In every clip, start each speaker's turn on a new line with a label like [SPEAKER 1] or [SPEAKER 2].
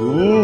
[SPEAKER 1] oh.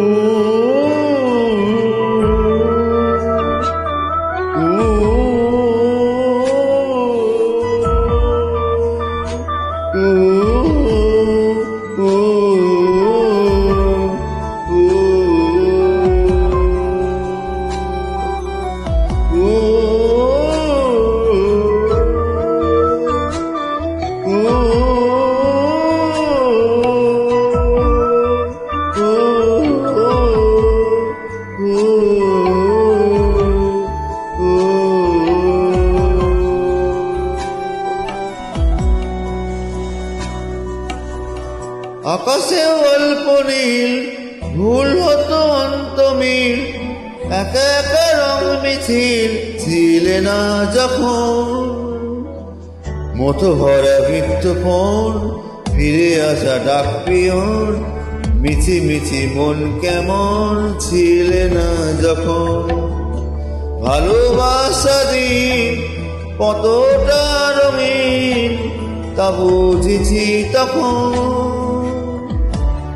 [SPEAKER 1] নীল, ভুল হতো অন্ত মিল একা একা রং মিছিল, ছিলে না যখন। মতো ভরা বৃত্তপণ ফিরে আসা ডাক পিয়ন। মিছি মিছি মন কেমন ছিলে না যখন। ভালোবাসা দিন, কতটা রঙিন, তা বুঝেছি তখন।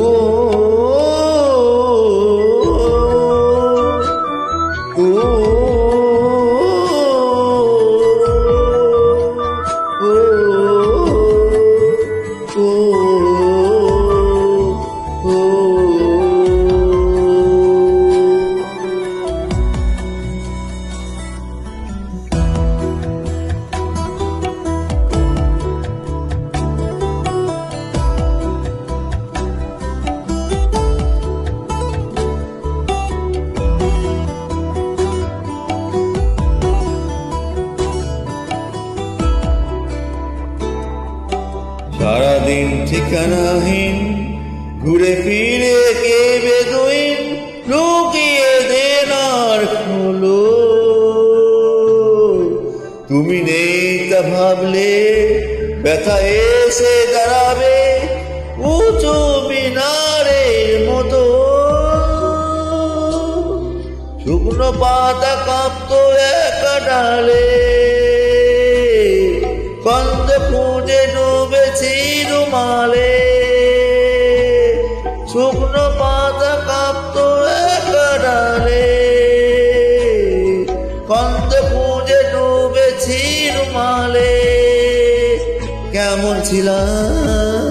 [SPEAKER 1] Oh. সারাদিন ঠিকানাহীন, ঘুরে ফিরে কে বেদুইন লুকিয়ে দেন আর খোলো তুমি নেই তা ভাবলে, ব্যথা এসে দাঁড়াবে উঁচু মিনারের মতো। শুকনো পাতা কাঁপতো একা ডালে। শুকনো পাতা কাঁপতো একা ডালে কন্দে খুঁজে ডুবেছি রুমালে কেমন ছিলাম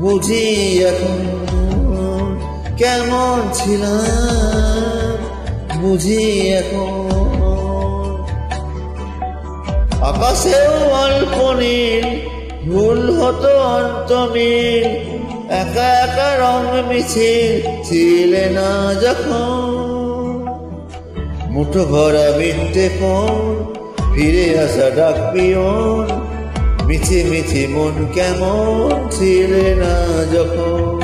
[SPEAKER 1] বুঝি এখন, কেমন ছিলাম বুঝি এখন। আকাশেও অল্প নীল, ভুল হতো অন্ত মিল একা একা রং মিছিল ছিলে না যখন? মুঠো ভরা মিথ্যে ফোন, ফিরে আসা ডাক পিয়ন। মিছি মিছি মন কেমন ছিলে না যখন?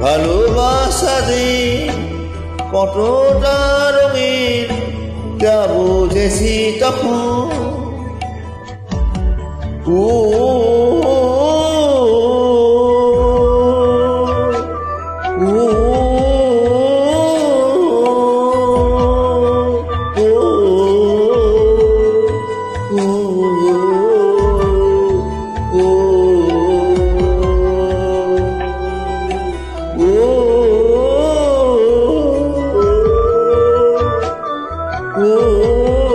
[SPEAKER 1] ভালোবাসা দিন, কতটা রঙিন যা বুঝেছি তখন। amor.